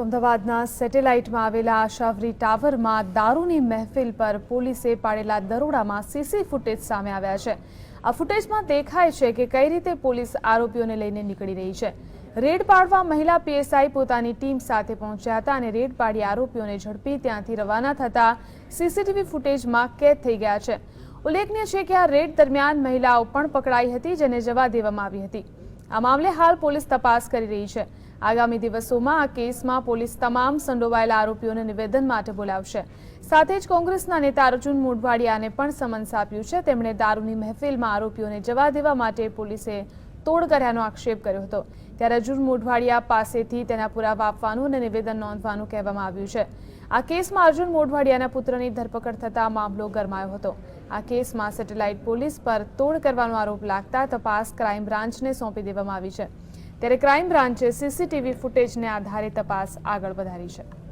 તો અમદાવાદના સેટેલાઇટમાં આવેલા આશાવરી ટાવરમાં દારૂની મહેફિલ પર પોલીસે પાડેલા દરોડામાં સીસી ફૂટેજ સામે આવ્યા છે. આ ફૂટેજમાં દેખાય છે કે કઈ રીતે પોલીસ આરોપીઓને લઈને નીકળી રહી છે. રેડ પાડવા મહિલા પીએસઆઈ પોતાની ટીમ સાથે પહોંચ્યા હતા અને રેડ પાડી આરોપીઓને ઝડપી ત્યાંથી રવાના થતા સીસીટીવી ફૂટેજમાં કેદ થઈ ગયા છે. ઉલ્લેખનીય છે કે આ રેડ દરમિયાન મહિલાઓ પણ પકડાઈ હતી, જેને જવા દેવામાં આવી હતી. આ મામલે હાલ પોલીસ તપાસ કરી રહી છે. આગામી દિવસોમાં આ કેસમાં પોલીસ તમામ સંડોવાયેલા આરોપીઓને નિવેદન માટે બોલાવશે. સાથે જ કોંગ્રેસના નેતા અર્જુન મોઢવાડિયાને પણ સમન્સ આપ્યું છે. તેમણે દારૂની મહેફિલમાં આરોપીઓને જવા દેવા માટે પોલીસે તોડ કર્યાનો આક્ષેપ કર્યો હતો. ત્યારે અર્જુન મોઢવાડિયા પાસેથી તેના પુરાવા આપવાનું અને નિવેદન નોંધવાનું કહેવામાં આવ્યું છે. આ કેસમાં અર્જુન મોઢવાડિયાના પુત્રની ધરપકડ થતા મામલો ગરમાયો હતો. આ કેસમાં સેટેલાઇટ પોલીસ પર તોડ કરવાનો આરોપ લાગતા તપાસ ક્રાઇમ બ્રાન્ચને સોંપી દેવામાં આવી છે. ત્યારે ક્રાઇમ બ્રાન્ચે સીસીટીવી ફૂટેજને આધારે તપાસ આગળ વધારી છે.